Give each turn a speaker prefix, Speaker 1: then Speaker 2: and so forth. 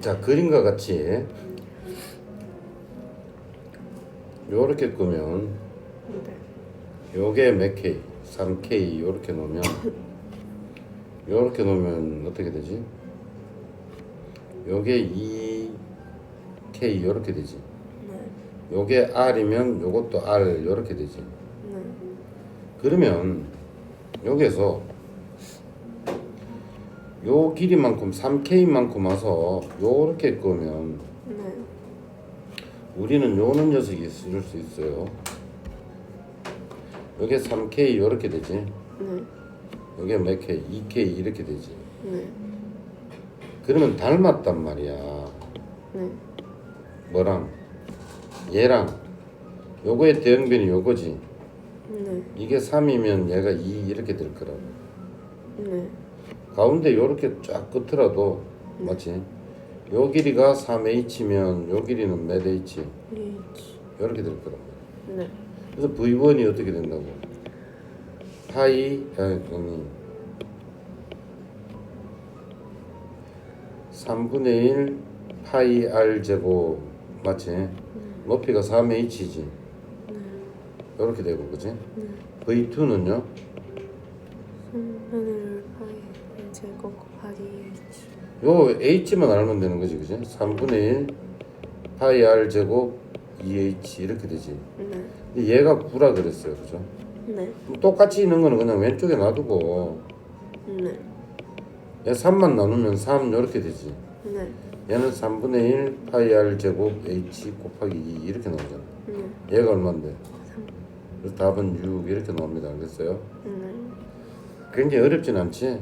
Speaker 1: 자 그림과 같이 요렇게 끄면
Speaker 2: 네.
Speaker 1: 요게 몇 K? 3K 요렇게 놓으면 요렇게 놓으면 어떻게 되지? 요게 2K 요렇게 되지
Speaker 2: 네.
Speaker 1: 요게 R이면 요것도 R 요렇게 되지
Speaker 2: 네.
Speaker 1: 그러면 여기서 요 길이만큼 3K만큼 와서 요렇게 끄면
Speaker 2: 네.
Speaker 1: 우리는 요는 녀석이 있을 수 있어요 요게 3K 요렇게 되지
Speaker 2: 네.
Speaker 1: 요게 몇 K? 2K 이렇게 되지
Speaker 2: 네.
Speaker 1: 그러면 닮았단 말이야
Speaker 2: 네.
Speaker 1: 뭐랑 얘랑 요거의 대응변이 요거지
Speaker 2: 네.
Speaker 1: 이게 3이면 얘가 2 이렇게 될 거라고
Speaker 2: 네.
Speaker 1: 가운데 요렇게 쫙 끝으로도 맞지? 요 길이가 3h면 요 길이는 몇 h?
Speaker 2: H.
Speaker 1: 요렇게 될 거라고
Speaker 2: 네.
Speaker 1: 그래서 v1이 어떻게 된다고? 파이 아니 3분의 1 파이 r 제곱 맞지? 높이가 3h지 요렇게 되고 그지? v2는요?
Speaker 2: 3분의 파이 제곱 곱하기 H.
Speaker 1: 요 h만 알면 되는 거지 그지? 3분의 1 파이 r 제곱 2h 이렇게 되지
Speaker 2: 네.
Speaker 1: 근데 얘가 9라 그랬어요 그죠?
Speaker 2: 네.
Speaker 1: 똑같이 있는 거는 그냥 왼쪽에 놔두고
Speaker 2: 네.
Speaker 1: 얘 3만 나누면 3 이렇게 되지
Speaker 2: 네.
Speaker 1: 얘는 3분의 1 파이 r 제곱 h 곱하기 2 이렇게 나오잖아
Speaker 2: 네.
Speaker 1: 얘가 얼마인데? 그래서 답은 6 이렇게 나옵니다 알겠어요?
Speaker 2: 네.
Speaker 1: 굉장히 어렵진 않지.